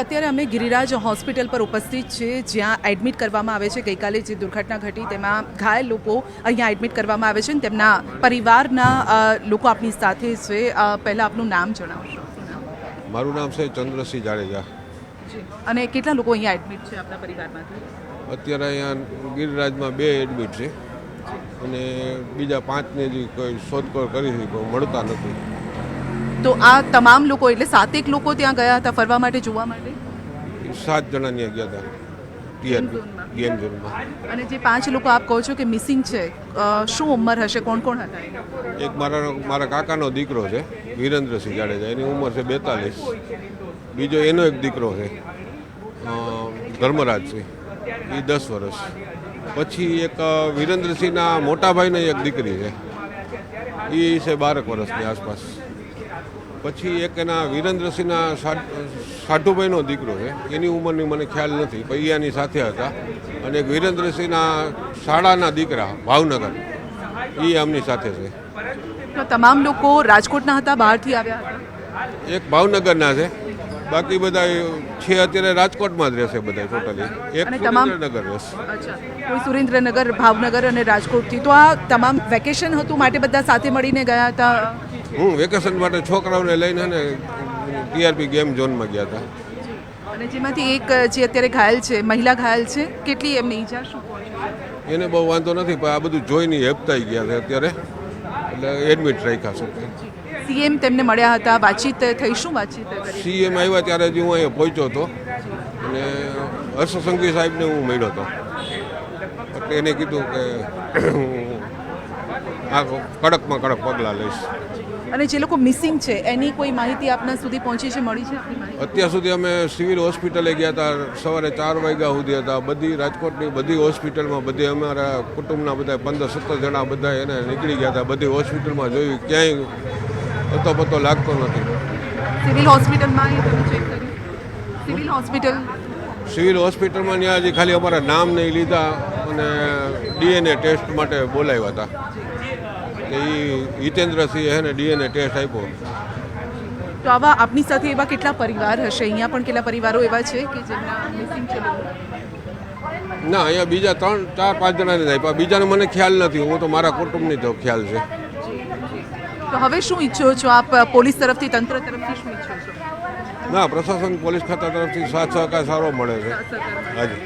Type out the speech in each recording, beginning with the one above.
અત્યારે અમે ગિરિરાજ હોસ્પિટલ પર ઉપસ્થિત છે જ્યાં એડમિટ કરવામાં આવે છે. ગઈકાલે જે દુર્ઘટના ઘટી તેમાં ઘાયલ લોકો અહીંયા એડમિટ કરવામાં આવે છે અને તેમના પરિવારના લોકો આપની સાથે છે. પહેલાં આપનું નામ જણાવશો. મારું નામ છે ચંદ્રસિંહ જાડેજા. અને કેટલા લોકો અહીંયા એડમિટ છે આપના પરિવારમાંથી? અત્યારે અહીંયા ગિરિરાજમાં બે એડમિટ છે. અને બીજા પાંચને જે કોઈ શોધખોળ કરી છે મળતા નથી. તો આ તમામ લોકો એટલે સાતેક લોકો ત્યાં ગયા હતા ફરવા માટે જોવા માટે? સાત જણા ત્યાં ગયા હતા. ગેમ ઝોનમાં. અને જે પાંચ લોકો આપ કહો છો કે મિસિંગ છે શું ઉંમર હશે? કોણ કોણ હતા એક મારા મારા કાકાનો દીકરો છે વિરેન્દ્રસિંહ જાડેજા. એની ઉંમર છે બેતાલીસ. બીજો એનો એક દીકરો છે ધર્મરાજસિંહ. એ દસ વર્ષ. પછી એક વિરેન્દ્રસિંહના મોટા ભાઈની એક દીકરી છે. એ છે બારક વર્ષની આસપાસ. પછી એક એના વિરેન્દ્રસિંહના સાઠુભાઈનો દીકરો છે. એની ઉંમરની મને ખ્યાલ નથી પણ એની સાથે હતા. અને એક વિરેન્દ્રસિંહના શાળાના દીકરા ભાવનગર. એ આમની સાથે છે. તો તમામ લોકો રાજકોટના હતા બહારથી આવ્યા હતા? એક ભાવનગરના છે. બાકી બધા છે અત્યારે રાજકોટમાં જ રહેશે બધા ટોટલી. એક સુરેન્દ્રનગર રહેશે. કોઈ સુરેન્દ્રનગર ભાવનગર અને રાજકોટથી. તો આ તમામ વેકેશન હતું માટે બધા સાથે મળીને ગયા હતા? હું વેકેશન માટે છોકરાઓને લઈને ને ટીઆરપી ગેમ ઝોનમાં ગયા હતા. અને જેમાંથી એક જે અત્યારે ઘાયલ છે મહિલા ઘાયલ છે કેટલી એમની ઈજા શું એને બહુ વાંધો નથી પણ આ બધું જોઈને હેપતાઈ ગયા છે અત્યારે. એટલે એડમિટ રાખ્યા છે. સીએમ તેમને મળ્યા હતા વાતચીત થઈ શું વાતચીત સીએમ આવ્યા ત્યારે જ હું અહીંયા પહોંચ્યો હતો. અને હર્ષ સંઘવી સાહેબને હું મળ્યો હતો. એટલે એને કીધું કે હું આ કડકમાં કડક પગલાં લઈશ. અને જે લોકો મિસિંગ છે એની કોઈ માહિતી આપના સુધી પહોંચી છે મળી છે? અત્યાર સુધી અમે સિવિલ હોસ્પિટલે ગયા હતા સવારે ચાર વાગ્યા સુધી હતા. બધી રાજકોટની બધી હોસ્પિટલમાં બધી અમારા કુટુંબના બધા પંદર સત્તર જણા બધા એને નીકળી ગયા હતા. બધી હોસ્પિટલમાં જોયું ક્યાંય પતો પતો લાગતો નથી. સિવિલ હોસ્પિટલમાં સિવિલ હોસ્પિટલ? સિવિલ હોસ્પિટલમાં ત્યાં હજી ખાલી અમારા નામ નહીં લીધા અને ડીએનએ ટેસ્ટ માટે બોલાવ્યા હતા. કે એ હિતેન્દ્રસિંહે હે ને ડીએનએ ટેસ્ટ આપ્યો. તો આવા આપની સાથે એવા કેટલા પરિવાર હશે? અહીંયા પણ કેટલા પરિવારો એવા છે કે જેમના મિસિંગ છે ના અહીંયા બીજા ત્રણ ચાર પાંચ જણાને જ આપ્યા. બીજાને મને ખ્યાલ નથી. હું તો મારા કુટુંબની તો ખ્યાલ છે. તો હવે શું ઈચ્છો છો? આપ પોલીસ તરફથી તંત્ર તરફથી શું ઈચ્છો છો? ના પ્રશાસન પોલીસ ખાતા તરફથી સાથ સહકાર સારો મળે છે. હાજી.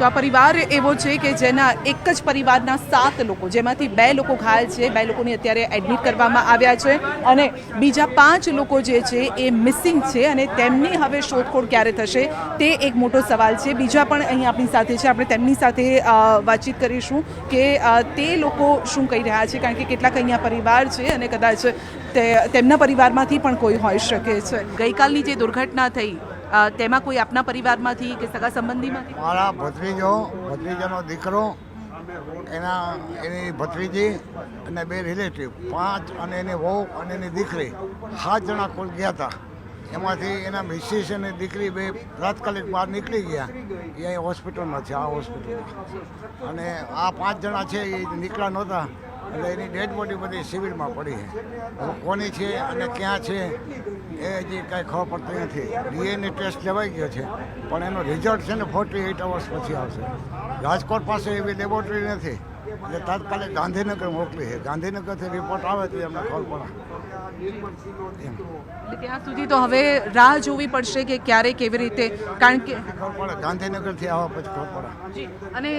તો આ પરિવાર એવો છે કે જેના એક જ પરિવારના સાત લોકો, જેમાંથી બે લોકો ઘાયલ છે, બે લોકોને અત્યારે એડમિટ કરવામાં આવ્યા છે અને બીજા પાંચ લોકો જે છે એ મિસિંગ છે અને તેમની હવે શોધખોળ ક્યારે થશે તે એક મોટો સવાલ છે. બીજા પણ અહીં આપણી સાથે છે. આપણે તેમની સાથે વાતચીત કરીશું કે તે લોકો શું કહી રહ્યા છે કારણ કે કેટલાક અહીંયા પરિવાર છે અને કદાચ તેમના પરિવારમાંથી પણ કોઈ હોઈ શકે છે. ગઈકાલની જે દુર્ઘટના થઈ તેમાં કોઈ આપના પરિવારમાંથી કે સગા સંબંધીમાંથી? મારા ભત્રીજો, ભત્રીજાનો દીકરો, એના, એની ભત્રીજી અને બે રિલેટિવ પાંચ અને એની વહુ અને એની દીકરી, સાત જણા કુલ ગયા હતા. એમાંથી એના મિસિસ અને દીકરી બે તાત્કાલિક બહાર નીકળી ગયા. એ હોસ્પિટલમાં છે, આ હોસ્પિટલમાં અને આ પાંચ જણા છે, એ નીકળ્યા નહોતા. એટલે એની ડેડ બોડી બધી સિવિલમાં પડી છે. હવે કોની છે અને ક્યાં છે એ હજી કાંઈ ખબર પડતી નથી. ડીએનએ ટેસ્ટ લેવાઈ ગયો છે પણ એનો રિઝલ્ટ છે ને ફોર્ટી એઇટ અવર્સ પછી આવશે. રાજકોટ પાસે એવી લેબોરેટરી નથી. એટલે તાત્કાલિક ગાંધીનગર મોકલી છે. ગાંધીનગરથી રિપોર્ટ આવે તો એમને ખબર પડે. ત્યાં સુધી તો હવે રાહ જોવી પડશે કે ક્યારે કેવી રીતે કારણ કે ખબર પડે. ગાંધીનગરથી આવવા પછી ખબર પડે. અને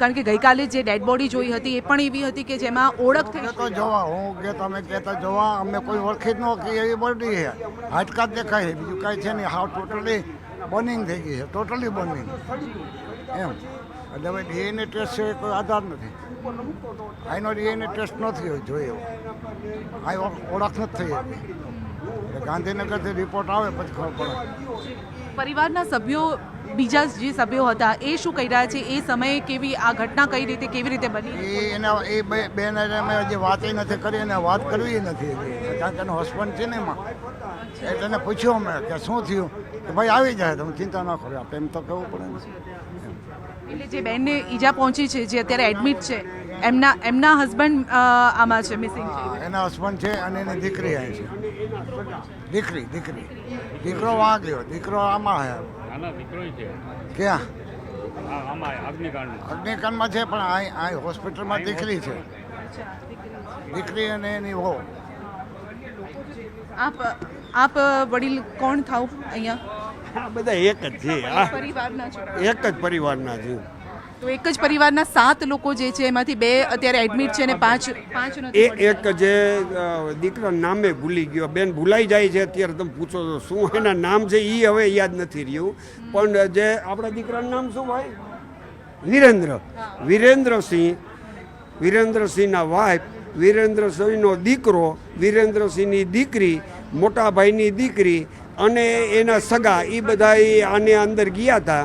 કારણ કે ગઈકાલે જે ડેડ બોડી જોઈ હતી એ પણ એવી હતી કે જેમાં ઓળખ થઈ તો જોવા હું કે તમે કહેતા જોવા અમે કોઈ ઓળખી જ ન કે એવી બોડી છે. હાડકા દેખાય બીજું કાંઈ છે નહીં. હાવ ટોટલી બર્નિંગ થઈ ગઈ છે ટોટલી બર્નિંગ એમ. એટલે હવે ડીએનએ ટેસ્ટ છે કોઈ આધાર નથી. આનો ડીએનએ ટેસ્ટ નથી જોઈએ. એવો આ ઓળખ નથી થઈ ગાંધીનગરથી રિપોર્ટ આવે પછી ખબર પડે. પરિવારના સભ્યો બીજા જે સભ્યો હતા એ શું કહી રહ્યા છે? એ સમયે કેવી આ ઘટના કઈ રીતે કેવી રીતે બની? એ એના એ બે બેન અમે જે વાત નથી કરી અને વાત કરવી નથી. કારણ કે એનો હસબન્ડ છે ને એમાં. એટલે એને પૂછ્યું અમે કે શું થયું? કે ભાઈ આવી જાય તમે ચિંતા ન કરો આપણે એમ તો કહેવું પડે એટલે જે બેનને ઈજા પહોંચી છે જે અત્યારે એડમિટ છે એમના એમના હસબન્ડ આમાં છે મિસિંગ છે? એના હસબન્ડ છે અને એની દીકરી આવી છે. દીકરી દીકરી. દીકરો વાં ગયો દીકરો આમાં આવ્યો ક્યાં? આ અગ્નિકાંડમાં. છે પણ અહીં હોસ્પિટલમાં દીકરી છે. દીકરી અને એની હો આપ આપ વડીલ કોણ થાવ અહીંયા? આ બધા એક જ છે આ એક જ પરિવારના છે તો એક જ પરિવારના સાત લોકો જે છે એમાંથી બે અત્યારે એડમિટ છે અને પાંચ પાંચ એ એક જે દીકરા નામે ભૂલી ગયો. બેન ભૂલાઈ જાય છે અત્યારે તમે પૂછો તો શું એના નામ છે? એ હવે યાદ નથી રહ્યું. પણ જે આપણા દીકરાનું નામ શું ભાઈ? વિરેન્દ્ર. વિરેન્દ્રસિંહ. વિરેન્દ્રસિંહના વાઇફ વિરેન્દ્રસિંહનો દીકરો વિરેન્દ્રસિંહની દીકરી મોટા ભાઈની દીકરી અને એના સગા એ બધા આને અંદર ગયા હતા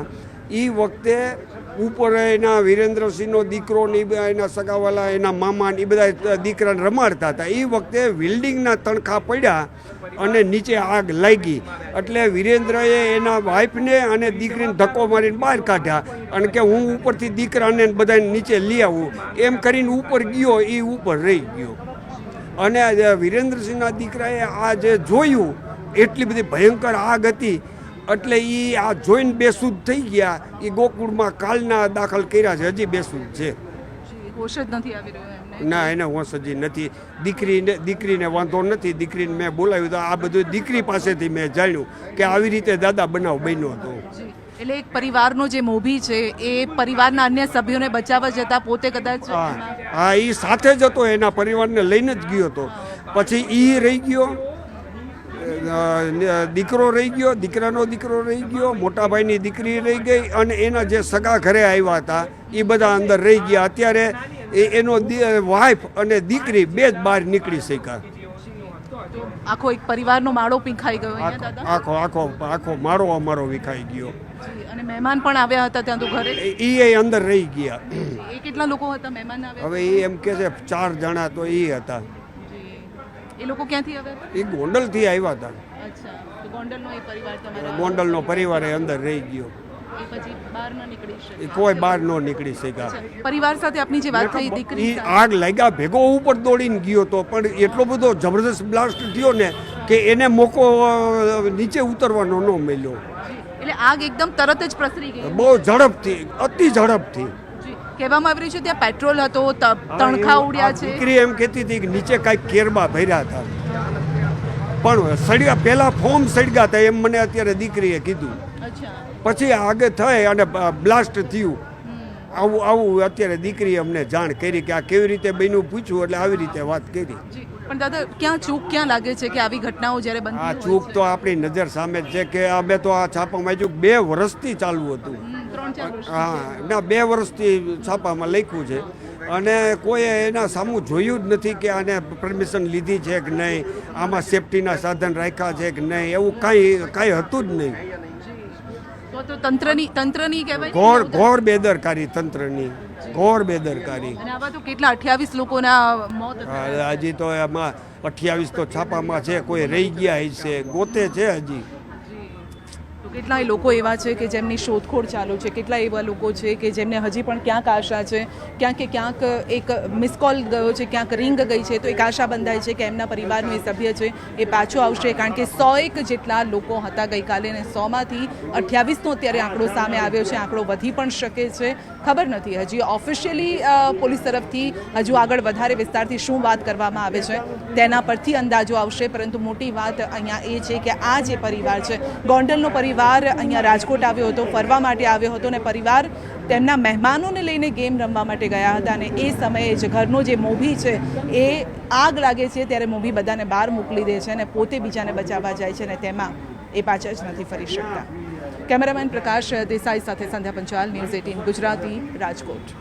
એ વખતે ઉપર એના વિરેન્દ્રસિંહનો દીકરો ને એના સગાવાલા, એના મામા એ બધા દીકરાને રમાડતા હતા. એ વખતે બિલ્ડિંગના તણખા પડ્યા અને નીચે આગ લાગી. એટલે વિરેન્દ્રએ એના વાઈફને અને દીકરીને ધક્કો મારીને બહાર કાઢ્યા અને કે હું ઉપરથી દીકરાને બધાને નીચે લઈ આવું. એમ કરીને ઉપર ગયો એ ઉપર રહી ગયો. અને વિરેન્દ્રસિંહના દીકરાએ આ જે જોયું, એટલી બધી ભયંકર આગ હતી એટલે એ આ જોઈને બેસુદ થઈ ગયા. એ ગોકુળમાં કાલના દાખલ કર્યા છે હજી બેસુદ છે. હોશ જ નથી આવી રહ્યો ના એને હોશ હજી નથી. દીકરીને દીકરીને વાંધો નથી. દીકરીને મેં બોલાવ્યું તો આ બધું દીકરી પાસેથી મેં જાણ્યું કે આવી રીતે દાદા બનાવ બન્યો હતો. એટલે એક પરિવારનો જે મોભી છે એ પરિવારના અન્ય સભ્યોને બચાવવા જતા પોતે કદાચ હા હા એ સાથે જ હતો. એના પરિવારને લઈને જ ગયો હતો. પછી એ રહી ગયો. દીકરો રહી ગયો દીકરાનો દીકરો રહી ગયો મોટા ભાઈની દીકરી રહી ગઈ અને એના જે સગા ઘરે આવ્યા હતા એ બધા અંદર રહી ગયા. અત્યારે એ એનો વાઈફ અને દીકરી બે જ બહાર નીકળી શક્યા. આખો એક પરિવારનો માળો પીંખાઈ ગયો આખો આખો આખો મારો અમારો વિખાઈ ગયો. અને મહેમાન પણ આવ્યા હતા ત્યાં તો ઘરે? એ એ અંદર રહી ગયા. એ કેટલા લોકો હતા મહેમાન હવે એ એમ કે છે ચાર જણા તો એ હતા. એ લોકો ક્યાંથી આવ્યા? એ ગોંડલથી આવ્યા હતા. અચ્છા તો ગોંડલનો એ પરિવાર તમારો ગોંડલનો પરિવાર એ અંદર રહી ગયો. એ પછી બહાર ન નીકળી શકે એ કોઈ બહાર ન નીકળી શક્યા. પરિવાર સાથે આપની જે વાત થઈ દીકરી ઈ આગ લાગ્યા ભેગો ઉપર દોડીને ગયો તો પણ એટલો બધો જબરદસ્ત બ્લાસ્ટ થયો ને કે એને મોકો નીચે ઉતરવાનો ન મળ્યો. એટલે આગ એકદમ તરત જ પ્રસરી ગઈ? બહુ ઝડપથી અતિ ઝડપથી. કહેવામાં આવી રહ્યું છે ત્યાં પેટ્રોલ હતો તણખા ઉડ્યા છે. દીકરી એમ કહેતી હતી કે નીચે કાંઈક કેરબા ભર્યા હતા. પણ સળિયા પહેલા ફોર્મ સળગ્યા હતા એમ મને અત્યારે દીકરીએ કીધું. પછી આગે થઈ અને બ્લાસ્ટ થયું. આવું આવું અત્યારે દીકરીએ અમને જાણ કરી કે આ કેવી રીતે બન્યું પૂછ્યું એટલે આવી રીતે વાત કરી. પણ દાદા ક્યાં ચૂક ક્યાં લાગે છે કે આવી ઘટનાઓ જ્યારે આ બનતી હોય ચૂક તો આપણી નજર સામે જ છે કે અમે તો આ છાપામાં જો બે વર્ષથી ચાલુ હતું. હા ના બે વર્ષથી છાપામાં લખ્યું છે. અને કોઈએ એના સામું જોયું જ નથી કે આને પરમિશન લીધી છે કે નહીં આમાં સેફટીના સાધન રાખ્યા છે કે નહીં એવું કાંઈ કાંઈ હતું જ નહીં. તંત્રની તંત્રની કહેવાય ઘોર ઘોર બેદરકારી તંત્રની ઘોર બેદરકારી. કેટલા અઠ્યાવીસ લોકોના મોત હજી તો એમાં અઠ્યાવીસ તો છાપામાં છે કોઈ રહી ગયા હશે ગોતે છે હજી. કેટલાય લોકો એવા છે કે જેમની શોધખોળ ચાલુ છે, કેટલાય એવા લોકો છે કે જેમને હજી પણ ક્યાંક આશા છે, ક્યાંક કે ક્યાંક એક મિસ કોલ ગયો છે, ક્યાંક રિંગ ગઈ છે, તો એક આશા બંધાય છે કે એમના પરિવારનો એ સભ્ય છે એ પાછો આવશે કારણ કે સો એક જેટલા લોકો હતા ગઈકાલે અને સોમાંથી અઠ્યાવીસનો અત્યારે આંકડો સામે આવ્યો છે, આંકડો વધી પણ શકે છે, ખબર નથી હજી ઓફિશિયલી પોલીસ તરફથી હજુ આગળ વધારે વિસ્તારથી શું વાત કરવામાં આવે છે, તેના પરથી અંદાજો આવશે, પરંતુ મોટી વાત અહીંયા એ છે કે આ જે પરિવાર છે, ગોંડલનો પરિવાર અહીંયા રાજકોટ આવ્યો હતો, ફરવા માટે આવ્યો હતો અને પરિવાર તેમના મહેમાનોને લઈને ગેમ રમવા માટે ગયા હતા અને એ સમયે જ ઘરનો જે મોભી છે એ આગ લાગે છે ત્યારે મોભી બધાને બહાર મોકલી દે છે અને પોતે બીજાને બચાવવા જાય છે અને તેમાં એ પાછા જ નથી ફરી શકતા. કેમેરામેન પ્રકાશ દેસાઈ સાથે સંધ્યા પંચાલ, ન્યૂઝ એટીન ગુજરાતી, રાજકોટ.